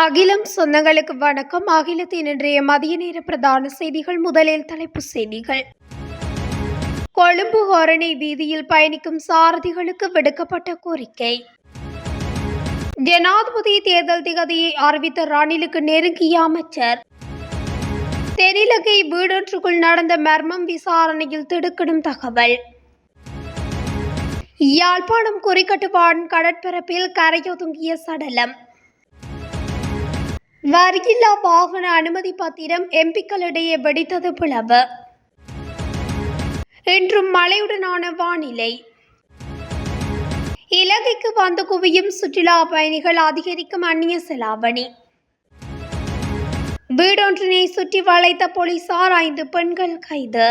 அகிலம் சொந்தங்களுக்கு வணக்கம். அகிலத்தின் இன்றைய மதிய நேர பிரதான செய்திகள். முதலில் தலைப்புச் செய்திகள். கொழும்பு ஹோரணி வீதியில் பயணிக்கும் சாரதிகளுக்கு விடுக்கப்பட்ட கோரிக்கை. ஜனாதிபதி தேர்தல் திகதியை அறிவித்த ரணிலுக்கு நெருங்கிய அமைச்சர். தென்னிலங்கை வீடொன்றுக்குள் நடந்த மர்மம் விசாரணையில் திடுக்கிடும் தகவல். யாழ்ப்பாணம் குறிக்கட்டுவான் கடற்பரப்பில் கரையொதுங்கிய சடலம். வரியில்லா வாகன அனுமதி பத்திரம் எம்பிக்களிடையே வெடித்தது பிளவு இன்றும் மழையுடனான வானிலை. இலங்கைக்கு வந்து குவியும் சுற்றுலா பயணிகள் அதிகரிக்கும் அந்நிய செலாவணி. வீடொன்றினை சுற்றி வளைத்த போலீசார் ஐந்து பெண்கள் கைது.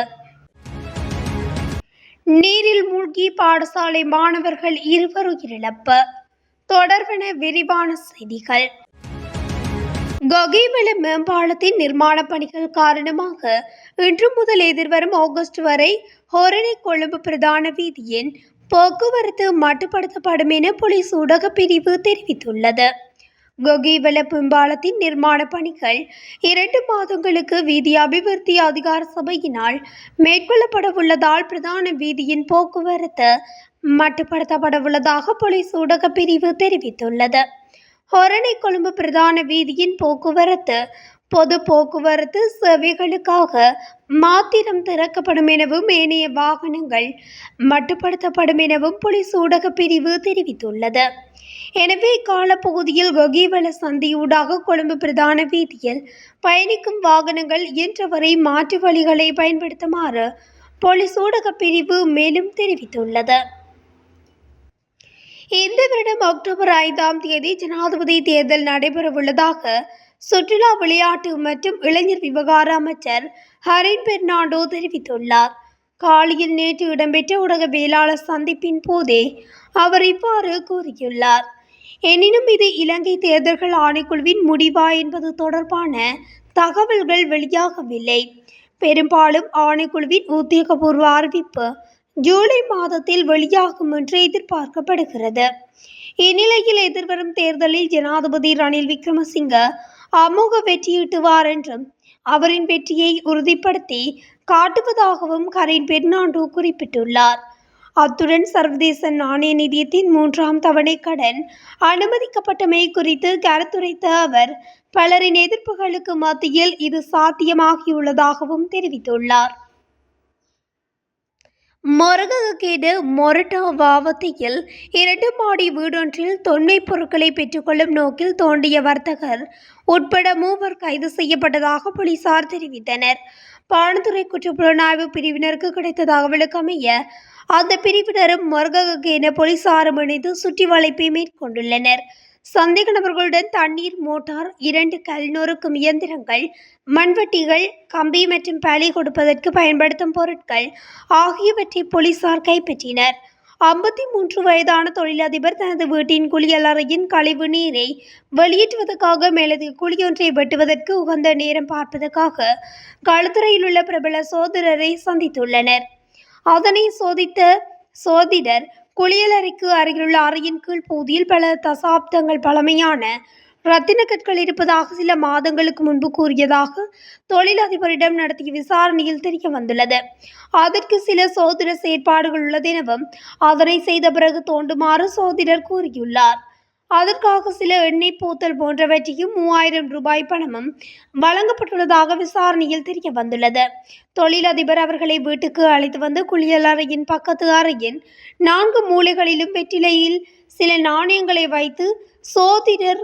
நீரில் மூழ்கி பாடசாலை மாணவர்கள் இருவர் உயிரிழப்பு தொடர்பென விரிவான செய்திகள். ககிவள மேம்பாலத்தின் நிர்மாண பணிகள் காரணமாக இன்று முதல் எதிர்வரும் ஆகஸ்ட் வரை ஹொரணை கொழும்பு பிரதான வீதியின் போக்குவரத்து மட்டுப்படுத்தப்படும் என போலீஸ் ஊடகப் பிரிவு தெரிவித்துள்ளது. கொகிவல மேம்பாலத்தின் நிர்மாண பணிகள் இரண்டு மாதங்களுக்கு வீதி அபிவிருத்தி அதிகார சபையினால் மேற்கொள்ளப்படவுள்ளதால் பிரதான வீதியின் போக்குவரத்து மட்டுப்படுத்தப்படவுள்ளதாக போலீஸ் ஊடகப் பிரிவு தெரிவித்துள்ளது. ஹொரணை கொழும்பு பிரதான வீதியின் போக்குவரத்து. பொது போக்குவரத்து சேவைகளுக்காக மாத்திரம் திறக்கப்படும் எனவும் ஏனைய வாகனங்கள் மட்டுப்படுத்தப்படும் எனவும் புலிஸ் ஊடகப் பிரிவு தெரிவித்துள்ளது. எனவே காலப்பகுதியில் கொகிவல சந்தியூடாக கொழும்பு பிரதான வீதியில் பயணிக்கும் வாகனங்கள் இயன்றவரை மாற்று வழிகளை பயன்படுத்துமாறு போலீஸ் ஊடகப் பிரிவு மேலும் தெரிவித்துள்ளது. இந்த வருடம் அக்டோபர் ஐந்தாம் தேதி ஜனாதிபதி தேர்தல் நடைபெறவுள்ளதாக சுற்றுலா விளையாட்டு மற்றும் இளைஞர் விவகார அமைச்சர் ஹரின் பெர்னாண்டோ தெரிவித்துள்ளார். காலியில் நேற்று இடம்பெற்ற ஊடகவியலாளர் சந்திப்பின் போதே அவர் இவ்வாறு கூறியுள்ளார். எனினும் இது இலங்கை தேர்தல்கள் ஆணைக்குழுவின் முடிவா என்பது தொடர்பான தகவல்கள் வெளியாகவில்லை. பெரும்பாலும் ஆணைக்குழுவின் உத்தியோகபூர்வ அறிவிப்பு ஜூலை மாதத்தில் வெளியாகும் என்று எதிர்பார்க்கப்படுகிறது. இந்நிலையில் எதிர்வரும் தேர்தலில் ஜனாதிபதி ரணில் விக்ரமசிங்க அமோக வெற்றியீட்டுவார் என்றும் அவரின் வெற்றியை உறுதிப்படுத்தி காட்டுவதாகவும் கரீன் பெர்னாண்டோ குறிப்பிட்டுள்ளார். அத்துடன் சர்வதேச நாணய நிதியத்தின் மூன்றாம் தவணை கடன் அனுமதிக்கப்பட்டமை குறித்து கருத்துரைத்த அவர் பலரின் எதிர்ப்புகளுக்கு மத்தியில் இது சாத்தியமாகியுள்ளதாகவும் தெரிவித்துள்ளார். மொரககேடு மொரட்டா வாவத்தியில் இரண்டு மாடி வீடொன்றில் தொன்மை பொருட்களை பெற்றுக்கொள்ளும் நோக்கில் தோண்டிய வர்த்தகர் உட்பட மூவர் கைது செய்யப்பட்டதாக போலீசார் தெரிவித்தனர். பாணத்துறை குற்றப்புலனாய்வு பிரிவினருக்கு கிடைத்த தகவலுக்கமைய அந்த பிரிவினரும் மொரககேன போலீசாரும் இணைந்து சுற்றி வளைப்பை மேற்கொண்டுள்ளனர். சந்தேக நபர்களுடன் தண்ணீர் மோட்டார் இரண்டு கல் நொறுக்கும் இயந்திரங்கள் மண்வெட்டிகள் கம்பி மற்றும் பலி கொடுப்பதற்கு பயன்படுத்தும் பொருட்கள் ஆகியவற்றை போலீசார் கைப்பற்றினர். ஐம்பத்தி மூன்று வயதான தொழிலதிபர் தனது வீட்டின் குளியலறையின் கழிவு நீரை வெளியேற்றுவதற்காக மேலதிக குழியொன்றை வெட்டுவதற்கு உகந்த நேரம் பார்ப்பதற்காக களத்துறையில் உள்ள பிரபல சோதரரை சந்தித்துள்ளனர். அதனை சோதித்த சோதிடர் குளியலறைக்கு அருகிலுள்ள அறையின் கீழ் பகுதியில் பல தசாப்தங்கள் பழமையான ரத்தின கற்கள் இருப்பதாக சில மாதங்களுக்கு முன்பு கூறியதாக தொழிலதிபரிடம் நடத்திய விசாரணையில் தெரிய வந்துள்ளது. அதற்கு சில சோதிட செயற்பாடுகள் உள்ளதெனவும் அதனை செய்த பிறகு தோண்டுமாறு சோதிடர் கூறியுள்ளார். அதற்காக சில எண்ணெய் பூத்தல் போன்றவற்றையும் மூவாயிரம் ரூபாய் பணமும் வழங்கப்பட்டுள்ளதாக விசாரணையில் தெரிய வந்துள்ளது தொழிலதிபர் அவர்களை வீட்டுக்கு அழைத்து வந்து குளியலறையின் பக்கத்து அறையின் நான்கு மூலைகளிலும் வெற்றிலையில் சில நாணயங்களை வைத்து சோதிடர்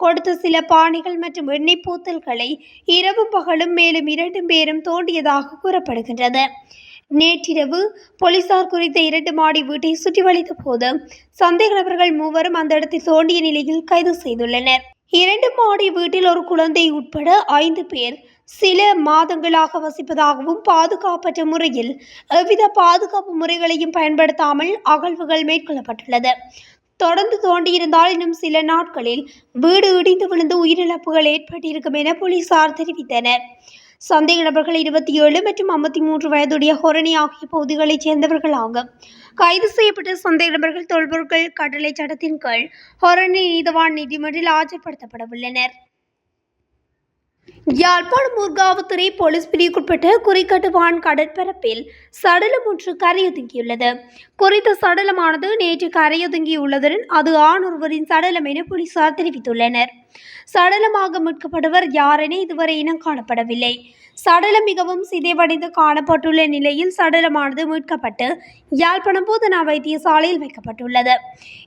கொடுத்த சில பானைகள் மற்றும் எண்ணெய் பூத்தல்களை இரவும் பகலும் மேலும் இரண்டு பேரும் தோண்டியதாக கூறப்படுகின்றது. நேற்றிரவு போலீசார் குறித்த இரண்டு மாடி வீட்டை சுற்றி வளைத்த போது சந்தேக நபர்கள் மூவரும் அந்த இடத்தை தோண்டிய நிலையில் கைது செய்துள்ளனர். இரண்டு மாடி வீட்டில் ஒரு குழந்தை உட்பட ஐந்து பேர் சில மாதங்களாக வசிப்பதாகவும் பாதுகாப்பற்ற முறையில் எவ்வித பாதுகாப்பு முறைகளையும் பயன்படுத்தாமல் அகழ்வுகள் மேற்கொள்ளப்பட்டுள்ளது. தொடர்ந்து தோண்டியிருந்தால் இன்னும் சில நாட்களில் வீடு இடிந்து விழுந்து உயிரிழப்புகள் ஏற்பட்டிருக்கும் என போலீசார் தெரிவித்தனர். சந்தேக நபர்கள் இருபத்தி ஏழு மற்றும் ஐம்பத்தி மூன்று வயதுடைய ஹொரணி ஆகிய பகுதிகளைச் சேர்ந்தவர்களாகும் கைது செய்யப்பட்ட சந்தேக நபர்கள் தொல்பொருட்கள் கட்டளை சட்டத்தின் கீழ் ஹொரணி நீதவான் நீதிமன்றில் ஆஜர்படுத்தப்பட உள்ளனர் யாழ்ப்பாணம் ஊர்காவத்துறை போலீஸ் பிரிவுக்குட்பட்ட குறிக்கட்டுவான் கடற்பரப்பில் சடலம் ஒன்று கரையொதுங்கியுள்ளது. குறித்த சடலமானது நேற்று கரையொதுங்கியுள்ளதுடன் அது ஆண் ஒருவரின் சடலம் என போலீசார் தெரிவித்துள்ளனர். சடலமாக மீட்கப்படுவர் யாரென இதுவரை இனம் காணப்படவில்லை. சடலம் மிகவும் சிதைவடைந்து காணப்பட்டுள்ள நிலையில் சடலமானது மீட்கப்பட்டு யாழ்ப்பாணம் போதனா வைத்தியசாலையில் வைக்கப்பட்டுள்ளது.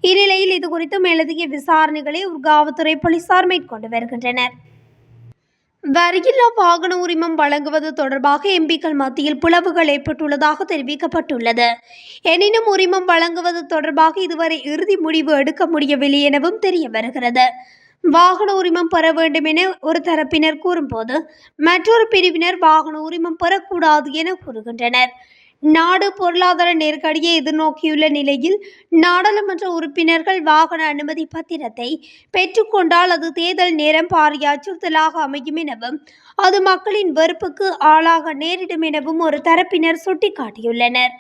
இந்நிலையில் இதுகுறித்து மேலதிக விசாரணைகளை உர்காவத்துறை போலீசார் மேற்கொண்டு வருகின்றனர். வரியில்லா வாகன உரிமம் வழங்குவது தொடர்பாக எம்பிக்கள் மத்தியில் பிளவுகள் ஏற்பட்டுள்ளதாக தெரிவிக்கப்பட்டுள்ளது. எனினும் உரிமம் வழங்குவது தொடர்பாக இதுவரை இறுதி முடிவு எடுக்க முடியவில்லை எனவும் தெரிய வருகிறது வாகன உரிமம் பெற வேண்டும் என ஒரு தரப்பினர் கூறும்போது மற்றொரு பிரிவினர் வாகன உரிமம் பெறக்கூடாது என கூறுகின்றனர். நாடு பொருளாதார நெருக்கடியை எதிர்நோக்கியுள்ள நிலையில் நாடாளுமன்ற உறுப்பினர்கள் வாகன அனுமதி பத்திரத்தை பெற்றுக்கொண்டால் அது தேர்தல் நேரம் பாரிய அச்சுறுத்தலாக அமையும் எனவும் அது மக்களின் வெறுப்புக்கு ஆளாக நேரிடும் எனவும் ஒரு தரப்பினர் சுட்டிக்காட்டியுள்ளனர்.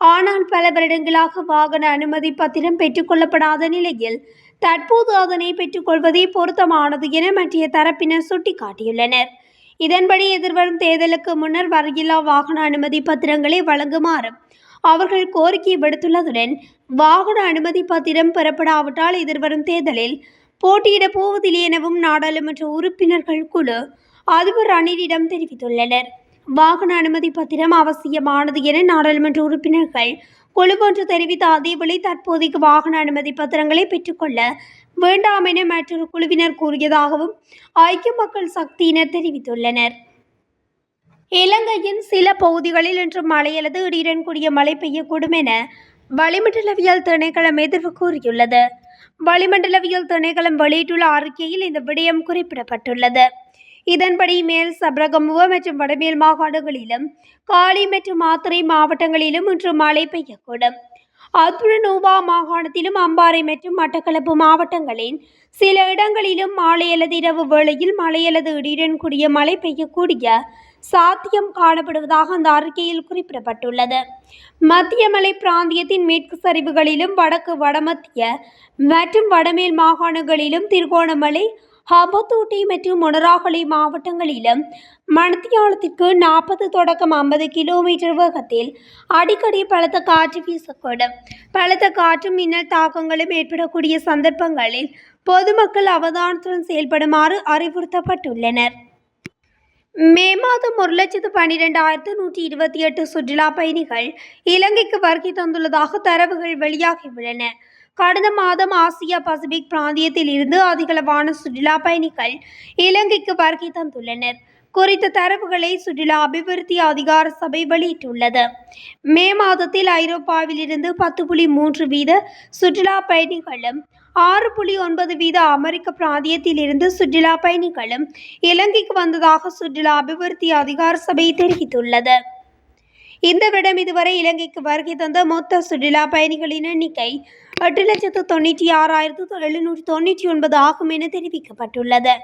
ஆனால் பல வருடங்களாக வாகன அனுமதி பத்திரம் பெற்றுக்கொள்ளப்படாத நிலையில் தற்போது அதனை பெற்றுக்கொள்வதே பொருத்தமானது என மற்ற தரப்பினர் சுட்டிக்காட்டியுள்ளனர். இதன்படி எதிர்வரும் தேர்தலுக்கு முன்னர் வரையில்லா வாகன அனுமதி பத்திரங்களை வழங்குமாறு அவர்கள் கோரிக்கை விடுத்துள்ளதுடன் வாகன அனுமதி பத்திரம் பெறப்படாவிட்டால் எதிர்வரும் தேர்தலில் போட்டியிடப் போவதில்லை எனவும் நாடாளுமன்ற உறுப்பினர்கள் குழு அதிபர் ரணிலிடம் தெரிவித்துள்ளனர். வாகன அனுமதி பத்திரம் அவசியமானது என நாடாளுமன்ற உறுப்பினர்கள் குழு தெரிவித்த அதேவேளை தற்போதைக்கு வாகன அனுமதி பத்திரங்களை பெற்றுக்கொள்ள வேண்டாம் என மற்றொரு குழுவினர் கூறியதாகவும் ஐக்கிய மக்கள் சக்தியினர் தெரிவித்துள்ளனர். இலங்கையின் சில பகுதிகளில் இன்று மழை அல்லது இடியுடன் கூடிய மழை பெய்யக்கூடும் என வளிமண்டலவியல் திணைக்களம் எதிர்வு கூறியுள்ளது. வளிமண்டலவியல் திணைக்களம் வெளியிட்டுள்ள அறிக்கையில் இந்த விடயம் குறிப்பிடப்பட்டுள்ளது. இதன்படி மேல் சப்ரகமுவ மற்றும் வடமேல் மாகாணங்களிலும் காலி மற்றும் மாத்திரை மாவட்டங்களிலும் இன்று மழை பெய்யக்கூடும். அத்துடன் நூவா மாகாணத்திலும் அம்பாறை மற்றும் மட்டக்களப்பு மாவட்டங்களின் சில இடங்களிலும் மாலை அல்லது இரவு வேளையில் மழை அல்லது இடியுடன் கூடிய மழை பெய்யக்கூடிய சாத்தியம் காணப்படுவதாக அந்த அறிக்கையில் குறிப்பிடப்பட்டுள்ளது. மத்திய மலை பிராந்தியத்தின் மேற்கு சரிவுகளிலும் வடக்கு வடமத்திய மற்றும் வடமேல் மாகாணங்களிலும் திருகோணமலை ஹபத்தூட்டி மற்றும் மொனராகலை மாவட்டங்களிலும் மணத்தியாலத்திற்கு நாற்பது தொடக்கம் ஐம்பது கிலோமீட்டர் வேகத்தில் அடிக்கடி பலத்த காற்று வீசக்கூடும். பலத்த காற்று மின்னல் தாக்கங்களும் ஏற்படக்கூடிய சந்தர்ப்பங்களில் பொதுமக்கள் அவதானத்துடன் செயல்படுமாறு அறிவுறுத்தப்பட்டுள்ளனர். மே மாதம் ஒரு லட்சத்து பன்னிரெண்டாயிரத்து நூற்றி இருபத்தி எட்டு சுற்றுலா பயணிகள் இலங்கைக்கு வருகை தந்துள்ளதாக தரவுகள் வெளியாகியுள்ளன. கடந்த மாதம் ஆசியா பசிபிக் பிராந்தியத்தில் இருந்து அதிகளவான சுற்றுலா பயணிகள் இலங்கைக்கு வருகை தந்துள்ளனர். குறித்த தரவுகளை சுற்றுலா அபிவிருத்தி அதிகார சபை வெளியிட்டுள்ளது. மே மாதத்தில் ஐரோப்பாவிலிருந்து பத்து புள்ளி மூன்று வீத சுற்றுலா பயணிகளும் ஆறு புள்ளி ஒன்பது வீத அமெரிக்க பிராந்தியத்திலிருந்து சுற்றுலா பயணிகளும் இலங்கைக்கு வந்ததாக சுற்றுலா அபிவிருத்தி அதிகார சபை தெரிவித்துள்ளது. இந்த விடம் இதுவரை இலங்கைக்கு வருகை தந்த மொத்த சுற்றுலா பயணிகளின் எண்ணிக்கை எட்டு லட்சத்து தொண்ணூற்றி ஆறாயிரத்து எழுநூற்றி தொண்ணூற்றி ஒன்பது ஆகும் என தெரிவிக்கப்பட்டுள்ளது.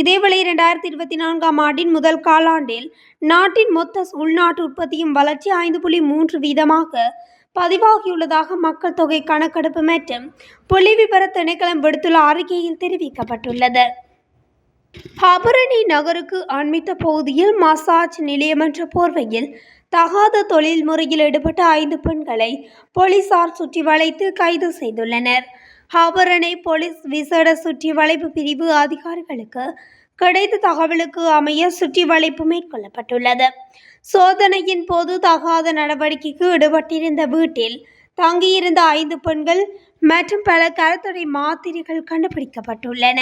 இதேவேளை இரண்டாயிரத்தி இருபத்தி நான்காம் ஆண்டின் முதல் காலாண்டில் நாட்டின் மொத்த உள்நாட்டு உற்பத்தியும் வளர்ச்சி ஐந்து புள்ளி மூன்று வீதமாக பதிவாகியுள்ளதாக மக்கள் தொகை கணக்கெடுப்பு மற்றும் புள்ளி விபர திணைக்களம் விடுத்துள்ள அறிக்கையில் தெரிவிக்கப்பட்டுள்ளது. அபரணி நகருக்கு அண்மித்த பகுதியில் மசாஜ் நிலையம் என்ற போர்வையில் தகாத தொழில் முறையில் ஈடுபட்ட ஐந்து பெண்களை போலீசார் சுற்றி வளைத்து கைது செய்துள்ளனர். ஹாபரணை போலீஸ் விசேட சுற்றி வளைப்பு பிரிவு அதிகாரிகளுக்கு கிடைத்த தகவலுக்கு அமைய சுற்றி வளைப்பு மேற்கொள்ளப்பட்டுள்ளது. சோதனையின் போது தகாத நடவடிக்கைக்கு ஈடுபட்டிருந்த வீட்டில் தங்கியிருந்த ஐந்து பெண்கள் மற்றும் பல கருத்துறை மாத்திரைகள் கண்டுபிடிக்கப்பட்டுள்ளன.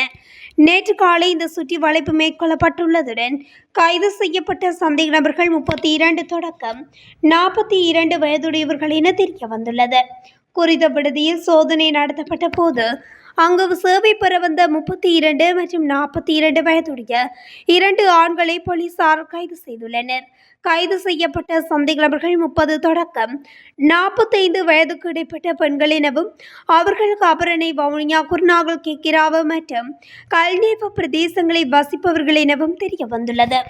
நேற்று காலை இந்த சுற்றி வளைப்பு மேற்கொள்ளப்பட்டுள்ளதுடன் கைது செய்யப்பட்ட சந்தேக நபர்கள் முப்பத்தி இரண்டு தொடக்கம் நாற்பத்தி இரண்டு வயதுடையவர்கள் என தெரிய வந்துள்ளது குறித்த விடுதியில் சோதனை நடத்தப்பட்ட போது அங்கு சேவை பெற வந்த முப்பத்தி இரண்டு மற்றும் நாற்பத்தி இரண்டு வயதுடைய இரண்டு ஆண்களை போலீசார் கைது செய்துள்ளனர். கைது செய்யப்பட்ட சந்தேக நபர்கள் முப்பது தொடக்கம் நாற்பத்தைந்து வயதுக்கு இடைப்பட்ட பெண்கள் எனவும் அவர்கள் அபரணை வவுனியா குர்நாகல் கெக்கிராவு மற்றும் கல்நேவ பிரதேசங்களை வசிப்பவர்கள் எனவும் தெரிய வந்துள்ளது.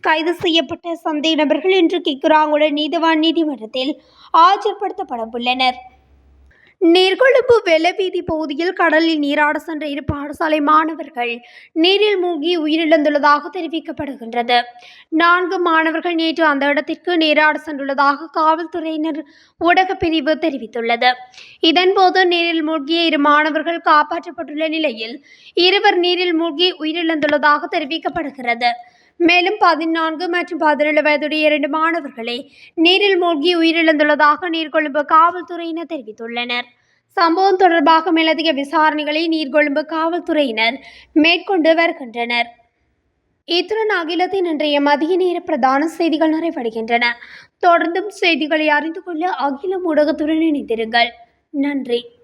கைது செய்யப்பட்ட சந்தேக நபர்கள் இன்று கிக்குராங்குடன் நீதவான் நீதிமன்றத்தில் ஆஜர்படுத்தப்பட உள்ளனர் நீர்கொழும்பு வெள்ளவீதி பகுதியில் கடலில் நீராட சென்ற இரு பாடசாலை மாணவர்கள் நீரில் மூழ்கி உயிரிழந்துள்ளதாக தெரிவிக்கப்படுகின்றது. நான்கு மாணவர்கள் நேற்று அந்த இடத்திற்கு நீராட சென்றுள்ளதாக காவல்துறையினர் ஊடகப் பிரிவு தெரிவித்துள்ளது. இதன்போது நீரில் மூழ்கிய இரு மாணவர்கள் காப்பாற்றப்பட்டுள்ள நிலையில் இருவர் நீரில் மூழ்கி உயிரிழந்துள்ளதாக தெரிவிக்கப்படுகிறது. மேலும் பதினான்கு மற்றும் பதினேழு வயதுடைய இரண்டு மாணவர்களே நீரில் மூழ்கி உயிரிழந்துள்ளதாக நீர்கொழும்பு காவல்துறையினர் தெரிவித்துள்ளனர். சம்பவம் தொடர்பாக மேலதிக விசாரணைகளை நீர்கொழும்பு காவல்துறையினர் மேற்கொண்டு வருகின்றனர். இத்துடன் அகிலத்தின் இன்றைய மதிய நேர பிரதான செய்திகள் நிறைவடைகின்றன. தொடர்ந்தும் செய்திகளை அறிந்து கொள்ள அகிலம் ஊடகத்துடன் இணைந்திருங்கள். நன்றி.